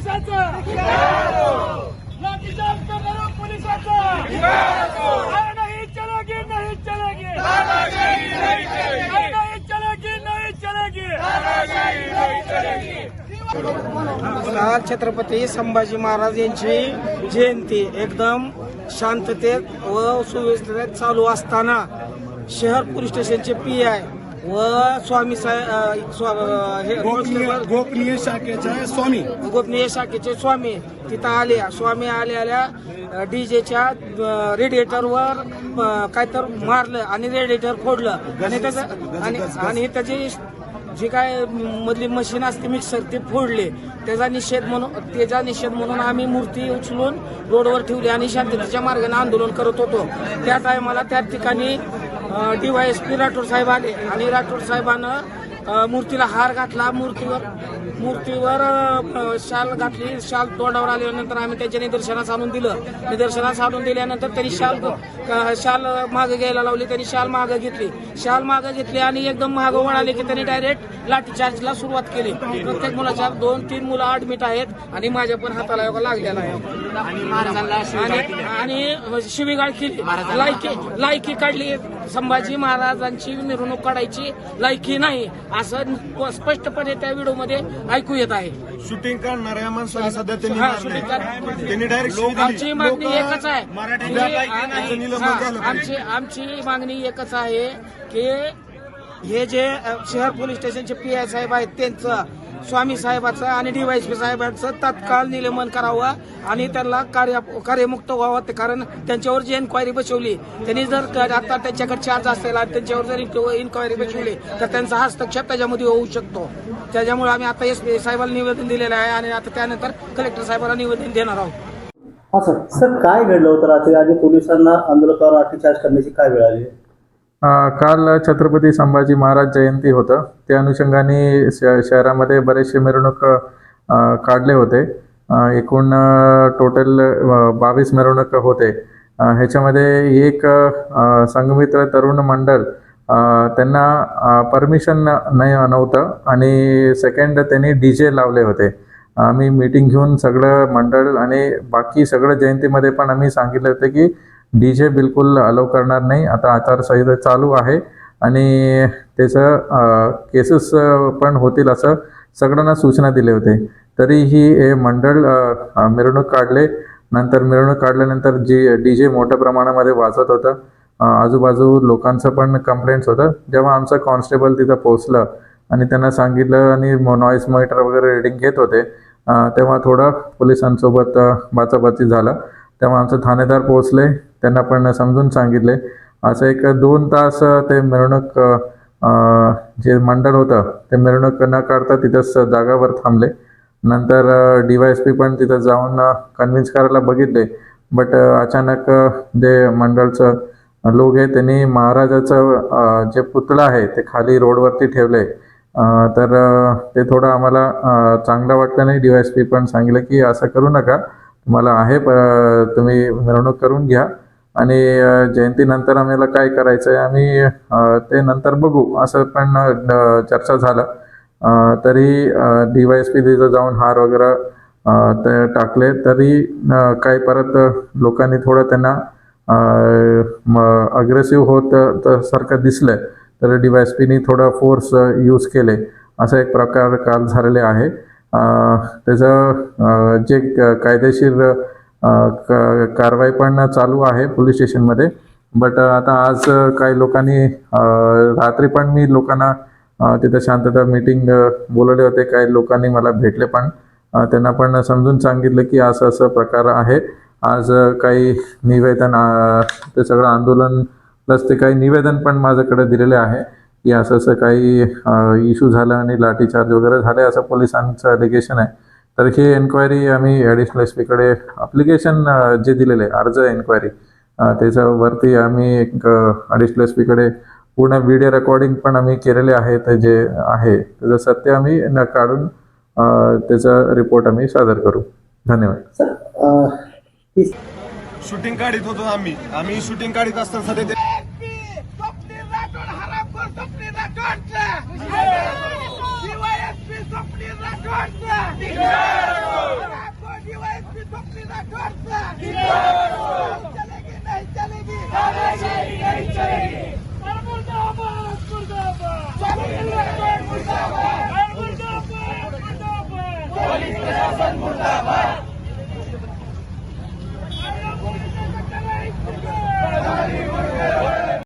पोलिसाचं! लाठीचार्ज करणाऱ्या नाही नाही नाही नाही छत्रपती संभाजी महाराज यांची जयंती एकदम शांततेत व सुव्यवस्थेत चालू असताना शहर पोलीस स्टेशनचे पी आय व स्वामी साहेब गोपनीय हे गोपनीय शाखेचा स्वामी. गोपनीय शाखेचे स्वामी तिथं आले स्वामी आले आल्या डीजेच्या रेडिएटरवर काय तर मारलं आणि रेडिएटर फोडलं. आणि त्याचं आणि आणि त्याची जी काय मधली मशीन असते मिक्सर ते फोडले. त्याचा निषेध म्हणून त्याचा निषेध म्हणून आम्ही मूर्ती उचलून रोडवर ठेवली आणि शांततेच्या मार्गाने आंदोलन करत होतो. त्या टायमाला त्या ठिकाणी डीवायएसपी राठोड साहेब आले आणि राठोड साहेबांना मूर्तीला हार घातला. मूर्तीवर मूर्तीवर शाल घातली. शाल तोंडावर आल्यानंतर आम्ही त्याच्या निदर्शनास आणून दिलं. निदर्शनास आणून दिल्यानंतर त्यांनी शाल शाल मागे घ्यायला लावली. त्यांनी शाल मागे घेतली. शाल मागे घेतली आणि एकदम मागे वळाले की त्यांनी डायरेक्ट लाठीचार्जला सुरुवात केली. प्रत्येक मुलाच्या दोन तीन मुलं ऍडमिट आहेत आणि माझ्या पण हाताला योगा लागलेला आहे. आणि आणि शिवीगाळ केली. लायकी लायकी काढली. संभाजी महाराजांची मिरवणूक काढायची. लायकी नाही. असं स्पष्टपणे त्या व्हिडिओमध्ये ऐकू येत आहे. शूटिंग करणाऱ्या माणसाला सध्या त्यांनी हा, मारलंय. shooting कर- त्यांनी डायरेक्ट आमची मागणी एकच आहे. की- आमची आमची मागणी एकच आहे की हे जे शहर पोलीस स्टेशनचे पी आय साहेब आहेत त्यांचं स्वामी साहेबाचं आणि डीवायसपी साहेबांचं तात्काळ निलंबन करावं आणि त्यांना कार्य कार्यमुक्त व्हावं ते कारण त्यांच्यावर जी एन्क्वायरी बसवली त्यांनी जर आता त्यांच्याकडे चार्ज असेल आणि त्यांच्यावर जर इन्क्वायरी बसवली तर त्यांचा हस्तक्षेप त्याच्यामध्ये होऊ शकतो. त्याच्यामुळे आम्ही आता एस पी साहेबाला निवेदन दिलेलं आहे आणि आता त्यानंतर कलेक्टर साहेबांना निवेदन देणार आहोत. हा सर. सर काय घडलं होतं रात्री? आणि पोलिसांना आंदोलकावर लाठीचार्ज करण्याची काय वेळ आली? काल छत्रपती संभाजी महाराज जयंती होतं. त्या अनुषंगाने श शहरामध्ये बरेचसे मिरवणूक काढले होते. एकूण टोटल बावीस मिरवणूक होते. ह्याच्यामध्ये एक संगमित्र संघमित्र तरुण मंडळ त्यांना परमिशन नाही नव्हतं. आणि सेकंड त्यांनी डी जे लावले होते. आम्ही मीटिंग घेऊन सगळं मंडळ आणि बाकी सगळं जयंतीमध्ये पण आम्ही सांगितलं होतं की डी जे बिलकुल अलाव करणार नाही. आता आचारसंहिता चालू आहे आणि त्याचं केसेस पण होतील असं सगळ्यांना सूचना दिले होते. तरीही हे मंडळ मिरवणूक काढले. नंतर मिरवणूक काढल्यानंतर जी डी जे मोठ्या प्रमाणामध्ये वाजत होतं आजूबाजू लोकांचं पण कंप्लेंट्स होतं. जेव्हा आमचं कॉन्स्टेबल तिथं पोहोचलं आणि त्यांना सांगितलं आणि नॉईस मॉनिटर वगैरे रिडिंग घेत होते तेव्हा थोडं पोलिसांसोबत बाचाबाची झालं. तेव्हा आमचं ठाणेदार पोहोचले. त्यांना पण समजून सांगितले. असं एक दोन तास ते मिरवणूक जे मंडळ होतं ते मिरवणूक न काढता तिथंच जागावर थांबले. नंतर डी वाय एस पी पण तिथं जाऊन कन्व्हिन्स करायला बघितले. बट अचानक जे मंडळचं लोक आहे त्यांनी महाराजाचं जे पुतळा आहे ते खाली रोडवरती ठेवले. तर ते थोडं आम्हाला चांगलं वाटलं नाही. डी वाय एस पी पण सांगितलं की असं करू नका. तुम्हाला आहे प- तुम्ही मिरवणूक करून घ्या. आणि जयंतीनंतर आम्हाला काय करायचं आहे आम्ही ते नंतर बघू. असं पण चर्चा झालं. तरी डी वाय एस पी तिथं जाऊन हार वगैरे ते टाकले. तरी काय परत लोकांनी थोडं त्यांना अग्रेसिव्ह होत सारखं दिसलं तर डी वाय एस पीनी फोर्स यूज केले. असा एक प्रकार काल झालेले आहे. त्याचं जे कायदेशीर कारवाई पण चालू आहे पोलीस स्टेशनमध्ये. बट आता आज काही लोकांनी रात्री पण मी लोकांना तिथं शांतता मीटिंग बोलवले होते. काही लोकांनी मला भेटले पण त्यांना पण समजून सांगितलं की असं असं प्रकार आहे. आज काही निवेदन ते सगळं आंदोलन प्लस ते काही निवेदन पण माझ्याकडे दिलेले आहे की असं असं काही इश्यू झालं आणि लाठीचार्ज वगैरे झाले असं पोलिसांचं अलिगेशन आहे. तर ही एन्क्वायरी आम्ही ॲडिशनल एस पीकडे अप्लिकेशन जे दिलेले आहे, अर्ज एन्क्वायरी त्याच्यावरती आम्ही एक ॲडिशनल एस पीकडे पूर्ण व्हिडिओ रेकॉर्डिंग पण आम्ही केलेले आहे ते जे आहे. त्याचं सत्य आम्ही न काढून त्याचा रिपोर्ट आम्ही सादर करू. धन्यवाद. शूटिंग काढत होतो आम्ही. आम्ही शूटिंग काढत असताना सध्या मुर्दाबाद